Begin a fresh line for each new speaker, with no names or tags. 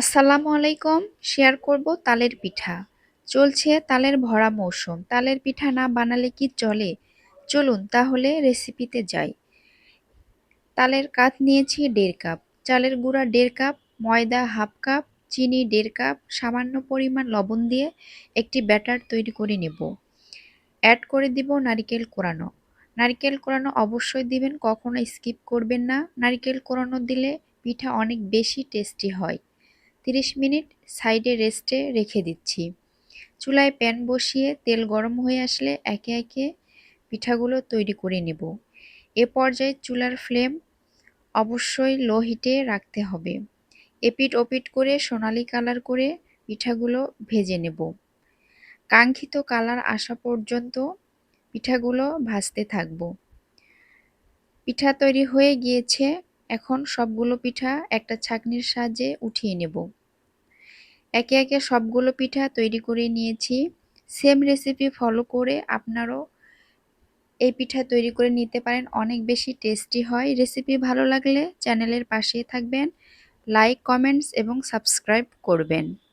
আসসালামু আলাইকুম, শেয়ার করব তালের পিঠা। চলছে তালের ভরা মৌসুম। তালের পিঠা না বানালে কি চলে? চলুন তাহলে রেসিপিতে যাই। তালের কাঠ নিয়েছি দেড় কাপ। চালের গুঁড়া দেড় কাপ, ময়দা হাফ কাপ, চিনি দেড় কাপ, সামান্য পরিমাণ লবণ দিয়ে একটি ব্যাটার তৈরি করে নেব। অ্যাড করে দিব নারিকেল কোরানো। নারিকেল কোরানো অবশ্যই দিবেন, কখনো স্কিপ করবেন না। নারিকেল কোরানো দিলে পিঠা অনেক বেশি টেস্টি হয়। 30 মিনিট সাইডে রেস্টে রেখে দিচ্ছি। চুলায় প্যান বসিয়ে তেল গরম হয়ে আসলে একে একে পিঠাগুলো তৈরি করে নেব। এ পর্যায়ে চুলার ফ্লেম অবশ্যই লো হিটে রাখতে হবে। এপিট ওপিট করে সোনালি কালার করে পিঠাগুলো ভেজে নেব। কাঙ্ক্ষিত কালার আসা পর্যন্ত পিঠাগুলো ভাজতে থাকব। পিঠা তৈরি হয়ে গিয়েছে এখন সবগুলো পিঠা একটা ছাঁকনির সাহায্যে উঠিয়ে নেব। একে একে সবগুলো পিঠা তৈরি করে নিয়েছি। সেম রেসিপি ফলো করে আপনারও এই পিঠা তৈরি করে নিতে পারেন, অনেক বেশি টেস্টি হয়। রেসিপি ভালো লাগলে চ্যানেলের পাশেই থাকবেন লাইক কমেন্টস এবং সাবস্ক্রাইব করবেন।